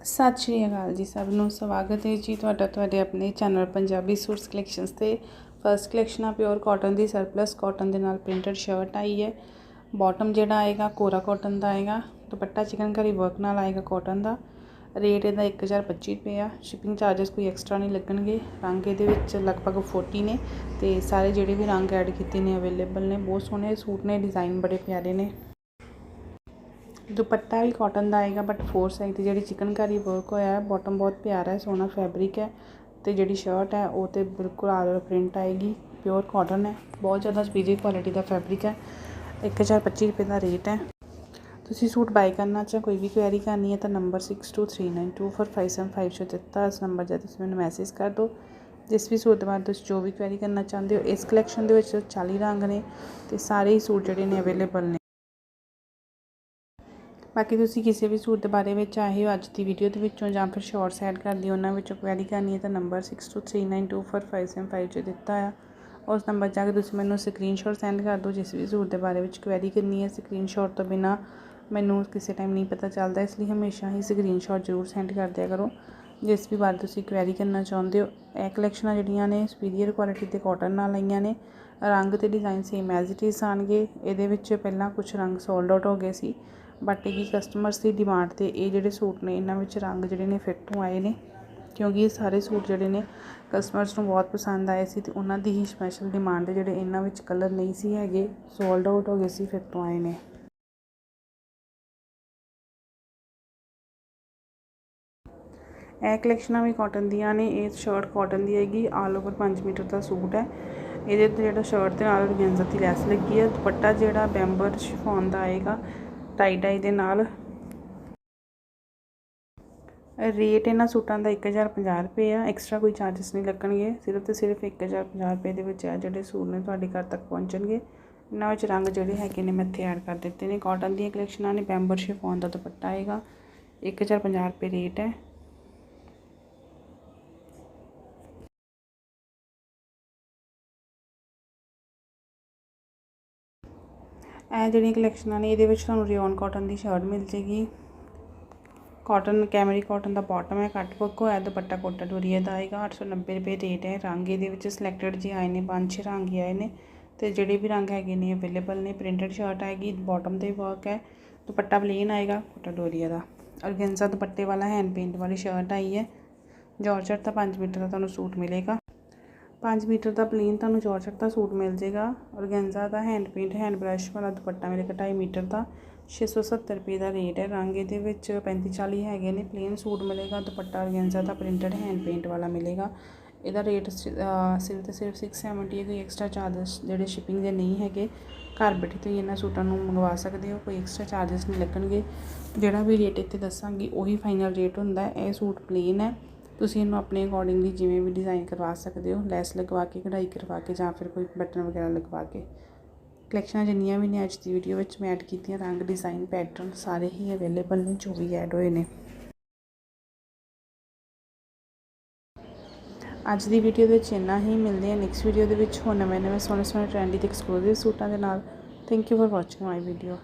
ਸਤਿ ਸ਼੍ਰੀ ਅਕਾਲ ਜੀ ਸਭ ਨੂੰ, ਸਵਾਗਤ ਹੈ ਜੀ ਤੁਹਾਡਾ ਤੁਹਾਡੇ ਆਪਣੇ ਚੈਨਲ ਪੰਜਾਬੀ ਸੂਟਸ ਕਲੈਕਸ਼ਨਸ ਤੇ। ਫਰਸਟ ਕਲੈਕਸ਼ਨ ਆ ਪਿਓਰ ਕਾਟਨ ਦੀ ਸਰਪਲਸ ਕਾਟਨ ਦੇ ਨਾਲ ਪ੍ਰਿੰਟਡ ਸ਼ਰਟ ਆਈ ਹੈ। ਬਾਟਮ ਜਿਹੜਾ ਆਏਗਾ, ਕੋਰਾ ਕਾਟਨ ਦਾ ਆਏਗਾ, ਦੁਪੱਟਾ ਚਿਕਨਕਾਰੀ ਵਰਕ ਨਾਲ ਆਏਗਾ ਕਾਟਨ ਦਾ। ਰੇਟ ਇਹਦਾ 1025 ਰੁਪਏ ਆ। ਸ਼ਿਪਿੰਗ ਚਾਰजेस ਕੋਈ ਐਕਸਟਰਾ ਨਹੀਂ ਲੱਗਣਗੇ। ਰੰਗ ਇਹਦੇ ਵਿੱਚ ਲਗਭਗ 40 ਨੇ ਤੇ ਸਾਰੇ ਜਿਹੜੇ ਵੀ ਰੰਗ ਐਡ ਕੀਤੇ ਨੇ ਅਵੇਲੇਬਲ ਨੇ, ਬਹੁਤ ਸੋਹਣੇ ਸੂਟ ਨੇ ਡਿਜ਼ਾਈਨ ਬੜੇ ਪਿਆਰੇ ਨੇ। ਦੁਪੱਟਾ ਵੀ ਕਾਟਨ ਦਾ ਆਏਗਾ ਬਟ ਫੋਰ ਸਾਈਡ ਤੇ ਜਿਹੜੀ ਚਿਕਨਕਾਰੀ ਵਰਕ ਹੋਇਆ ਹੈ ਬਾਟਮ ਬਹੁਤ ਪਿਆਰਾ ਹੈ, ਸੋਹਣਾ ਫੈਬਰਿਕ ਹੈ ਤੇ ਜਿਹੜੀ ਸ਼ਰਟ ਹੈ, ਉਹ ਤੇ ਬਿਲਕੁਲ ਆਲਰ ਪ੍ਰਿੰਟ ਆਏਗੀ ਪਿਓਰ ਕਾਟਨ ਹੈ, ਬਹੁਤ ਜ਼ਿਆਦਾ ਸਪੀਡੀ ਕੁਆਲਿਟੀ ਦਾ ਫੈਬਰਿਕ ਹੈ 1025 ਰੁਪਏ ਦਾ ਰੇਟ ਹੈ। ਤੁਸੀਂ ਸੂਟ ਬਾਈ ਕਰਨਾ ਚਾਹ, ਕੋਈ ਵੀ ਕੁਐਰੀ ਕਰਨੀ ਹੈ ਤਾਂ ਨੰਬਰ 6239245755 'ਚ ਦਿੱਤਾ, ਇਸ ਨੰਬਰ 'ਤੇ ਤੁਸੀਂ ਮੈਨੂੰ ਮੈਸੇਜ ਕਰ ਦਿਓ। ਜਿਸ ਵੀ ਸੂਟ ਦੇ ਬਾਰੇ ਤੁਸੀਂ ਜੋ ਵੀ ਕੁਐਰੀ ਕਰਨਾ ਚਾਹੁੰਦੇ ਹੋ, ਇਸ ਕਲੈਕਸ਼ਨ ਦੇ ਵਿੱਚ 40 ਰੰਗ ਨੇ ਤੇ ਸਾਰੇ ਹੀ ਸੂਟ ਜਿਹੜੇ ਨੇ ਅਵੇਲੇਬਲ ਨੇ। ਬਾਕੀ ਤੁਸੀਂ ਕਿਸੇ ਵੀ ਸੂਟ ਦੇ ਬਾਰੇ ਵਿੱਚ ਆਏ ਹੋ ਅੱਜ ਦੀ ਵੀਡੀਓ ਦੇ ਵਿੱਚੋਂ ਜਾਂ ਫਿਰ ਸ਼ਾਰਟਸ ਐਡ ਕਰਦੀ ਉਹਨਾਂ ਵਿੱਚੋਂ ਕੁਐਰੀ ਕਰਨੀ ਹੈ, ਤਾਂ ਨੰਬਰ 6239245755 'ਚ ਦਿੱਤਾ ਆ। ਉਸ ਨੰਬਰ ਜਾ ਕੇ ਤੁਸੀਂ ਮੈਨੂੰ ਸਕਰੀਨਸ਼ਾਟ ਸੈਂਡ ਕਰ ਦਿਓ, ਜਿਸ ਵੀ ਸੂਟ ਦੇ ਬਾਰੇ ਵਿੱਚ ਕੁਐਰੀ ਕਰਨੀ ਹੈ। ਸਕਰੀਨਸ਼ਾਟ ਤੋਂ ਬਿਨਾ ਮੈਨੂੰ ਕਿਸੇ ਟਾਈਮ ਨਹੀਂ ਪਤਾ ਚੱਲਦਾ, ਇਸ ਲਈ ਹਮੇਸ਼ਾ ਹੀ ਸਕਰੀਨਸ਼ਾਟ ਜ਼ਰੂਰ ਸੈਂਡ ਕਰ ਦਿਆ ਕਰੋ। ਜਿਸ ਵੀ ਬਾਰੇ ਤੁਸੀਂ ਕੁਐਰੀ ਕਰਨਾ ਚਾਹੁੰਦੇ ਹੋ, ਇਹ ਕਲੈਕਸ਼ਨਾਂ ਜਿਹੜੀਆਂ ਨੇ ਸੁਪੀਰੀਅਰ ਕੁਆਲਿਟੀ ਦੇ ਕਾਟਨ ਨਾਲ ਆਈਆਂ ਨੇ। ਰੰਗ ਤੇ design same as it is ਆਣਗੇ ਇਹਦੇ ਵਿੱਚ ਪਹਿਲਾਂ ਕੁਝ ਰੰਗ ਸੋਲਡ ਆਊਟ ਹੋ ਗਏ ਸੀ। ਬਟ ਇਹ ਕਸਟਮਰਸ ਦੀ ਡਿਮਾਂਡ ਤੇ ਇਹ ਜਿਹੜੇ ਸੂਟ ਨੇ, ਇਹਨਾਂ ਵਿੱਚ ਰੰਗ ਜਿਹੜੇ ਨੇ ਫਿੱਟ ਹੋ ਆਏ ਨੇ। ਕਿਉਂਕਿ ਇਹ ਸਾਰੇ ਸੂਟ ਜਿਹੜੇ ਨੇ ਕਸਟਮਰਸ ਨੂੰ ਬਹੁਤ ਪਸੰਦ ਆਏ ਸੀ ਤੇ ਉਹਨਾਂ ਦੀ ਹੀ ਸਪੈਸ਼ਲ ਡਿਮਾਂਡ ਹੈ ਜਿਹੜੇ ਇਹਨਾਂ ਵਿੱਚ ਕਲਰ ਨਹੀਂ ਸੀ ਹੈਗੇ ਸੋਲਡ ਆਊਟ ਹੋ ਗਏ ਸੀ ਫਿਰ ਤੋਂ ਆਏ ਨੇ। ਇਹ ਕਲੈਕਸ਼ਨਾਂ ਵੀ ਕਾਟਨ ਦੀਆਂ ਨੇ, ਇਹ ਸ਼ਰਟ ਕਾਟਨ ਦੀ ਹੈਗੀ ਆਲ ਓਵਰ 5 ਮੀਟਰ ਦਾ ਸੂਟ ਹੈ। ਇਹਦੇ ਤੇ ਜਿਹੜਾ ਸ਼ਰਟ ਦੇ ਨਾਲ ਔਰਗੈਂਜ਼ਾ ਦੀ ਲੈਸ ਲੱਗੀ ਹੈ, ਦੁਪੱਟਾ ਜਿਹੜਾ ਬੈਂਬਰ ਸ਼ਿਫੋਨ ਦਾ ਆਏਗਾ ਟਾਈ ਡਾਈ ਦੇ ਨਾਲ। ਰੇਟ ਇਹਨਾਂ ਸੂਟਾਂ ਦਾ 1050 ਰੁਪਏ ਆ। ਐਕਸਟਰਾ ਕੋਈ ਚਾਰजेस ਨਹੀਂ ਲੱਗਣਗੇ। ਸਿਰਫ ਤੇ ਸਿਰਫ 1050 ਰੁਪਏ ਦੇ ਵਿੱਚ ਆ ਜਿਹੜੇ ਸੂਟ ਨੇ ਤੁਹਾਡੇ ਘਰ ਤੱਕ ਪਹੁੰਚਣਗੇ। ਇਹਨਾਂ ਵਿੱਚ ਰੰਗ ਜਿਹੜੇ ਹੈਗੇ ਨੇ ਮੈਂ ਇੱਥੇ ਐਡ ਕਰ ਦਿੱਤੇ ਨੇ। ਕਾਟਨ ਦੀਆਂ ਕਲੈਕਸ਼ਨਾਂ ਨੇ। ਬੈਂਬਰ ਸ਼ਿਫੋਨ ਦਾ ਦੁਪੱਟਾ ਆਏਗਾ। 1050 ਰੁਪਏ ਰੇਟ ਹੈ। ਇਹ ਜਿਹੜੀਆਂ ਕਲੈਕਸ਼ਨਾਂ ਨੇ, ਇਹਦੇ ਵਿੱਚ ਤੁਹਾਨੂੰ ਰਿਓਨ ਕਾਟਨ ਦੀ ਸ਼ਰਟ ਮਿਲ ਜੇਗੀ। ਕਾਟਨ, ਕੈਮਰੀ ਕਾਟਨ ਦਾ ਬਾਟਮ ਹੈ ਕੱਟ ਵਰਕ ਹੈ, ਦੁਪੱਟਾ ਕੋਟਾ ਡੋਰੀਆ ਦਾ ਆਏਗਾ 890 ਰੁਪਏ ਰੇਟ ਹੈ, ਰੰਗ ਇਹਦੇ ਵਿੱਚ ਸਿਲੈਕਟਡ ਜੀ ਆਏ ਨੇ, ਪੰਜ ਛੇ ਰੰਗ ਹੀ ਆਏ ਨੇ। ਤੇ ਜਿਹੜੇ ਵੀ ਰੰਗ ਹੈਗੇ ਨੇ ਅਵੇਲੇਬਲ ਨੇ ਪ੍ਰਿੰਟਡ ਸ਼ਰਟ ਆਏਗੀ ਬਾਟਮ ਤੇ ਵਰਕ ਹੈ, ਦੁਪੱਟਾ ਪਲੇਨ ਆਏਗਾ ਕੋਟਾ ਡੋਰੀਆ ਦਾ। ਔਰਗੈਂਜ਼ਾ ਦੁਪੱਟੇ ਵਾਲਾ ਹੈਂਡ ਪੇਂਟ ਵਾਲੀ ਸ਼ਰਟ ਆਈ ਹੈ। ਜਾਰਜਟ ਦਾ 5 ਮੀਟਰ ਦਾ ਤੁਹਾਨੂੰ ਸੂਟ ਮਿਲੇਗਾ। ਪੰਜ ਮੀਟਰ ਦਾ ਪਲੇਨ ਤੁਹਾਨੂੰ ਜੋਰਜਟ ਦਾ ਸੂਟ ਮਿਲ ਜੇਗਾ। ਔਰਗੈਂਜ਼ਾ ਦਾ ਹੈਂਡ ਪੇਂਟ ਹੈਂਡ ਬ੍ਰਸ਼ ਵਾਲਾ ਦੁਪੱਟਾ ਮੇਰੇ ਕੋਲ 2.5 ਮੀਟਰ ਦਾ। 670 ਰੁਪਏ ਦਾ ਰੇਟ ਹੈ। ਰੰਗ ਇਹਦੇ ਵਿੱਚ 35 40 ਹੈਗੇ ਨੇ। ਪਲੇਨ ਸੂਟ ਮਿਲੇਗਾ। ਦੁਪੱਟਾ ਔਰਗੈਂਜ਼ਾ ਦਾ ਪ੍ਰਿੰਟਡ ਹੈਂਡ ਪੇਂਟ ਵਾਲਾ ਮਿਲੇਗਾ। ਇਹਦਾ ਰੇਟ ਸਿਰਫ ਤੇ ਸਿਰਫ 670 ਹੈ। ਕੋਈ ਐਕਸਟਰਾ ਚਾਰजेस ਜਿਹੜੇ ਸ਼ਿਪਿੰਗ ਦੇ ਨਹੀਂ ਹੈਗੇ। ਘਰ ਬੈਠੇ ਤੁਸੀਂ ਇਹਨਾਂ ਸੂਟਾਂ ਨੂੰ ਮੰਗਵਾ ਸਕਦੇ ਹੋ। ਕੋਈ ਐਕਸਟਰਾ ਚਾਰजेस ਨਹੀਂ ਲੱਗਣਗੇ। ਜਿਹੜਾ ਵੀ ਰੇਟ ਇੱਥੇ ਦੱਸਾਂਗੀ, ਉਹੀ ਫਾਈਨਲ ਰੇਟ ਹੁੰਦਾ ਹੈ। ਇਹ ਸੂਟ ਪਲੇਨ ਹੈ। ਤੁਸੀਂ ਇਹਨੂੰ ਆਪਣੇ ਅਕੋਰਡਿੰਗਲੀ ਜਿਵੇਂ ਵੀ ਡਿਜ਼ਾਈਨ ਕਰਵਾ ਸਕਦੇ ਹੋ, ਲੈਸ ਲਗਵਾ ਕੇ, ਕਢਾਈ ਕਰਵਾ ਕੇ ਜਾਂ ਫਿਰ ਕੋਈ ਬਟਨ ਵਗੈਰਾ ਲਗਵਾ ਕੇ। ਕਲੈਕਸ਼ਨਾਂ ਜਿੰਨੀਆਂ ਵੀ ਨੇ ਅੱਜ ਦੀ ਵੀਡੀਓ ਵਿੱਚ ਮੈਂ ਐਡ ਕੀਤੀਆਂ, ਰੰਗ ਡਿਜ਼ਾਈਨ ਪੈਟਰਨ ਸਾਰੇ ਹੀ ਅਵੇਲੇਬਲ ਨੇ, ਜੋ ਵੀ ਐਡ ਹੋਏ ਨੇ। ਅੱਜ ਦੀ ਵੀਡੀਓ ਵਿੱਚ ਇੰਨਾ ਹੀ। ਮਿਲਦੇ ਹਾਂ ਨੈਕਸਟ ਵੀਡੀਓ ਦੇ ਵਿੱਚ ਹੋਰ ਨਵੇਂ ਨਵੇਂ ਸੋਹਣੇ ਸੋਹਣੇ ਟ੍ਰੈਂਡੀ ਤੇ ਐਕਸਕਲੂਸਿਵ ਸੂਟਾਂ ਦੇ ਨਾਲ। Thank you for watching my video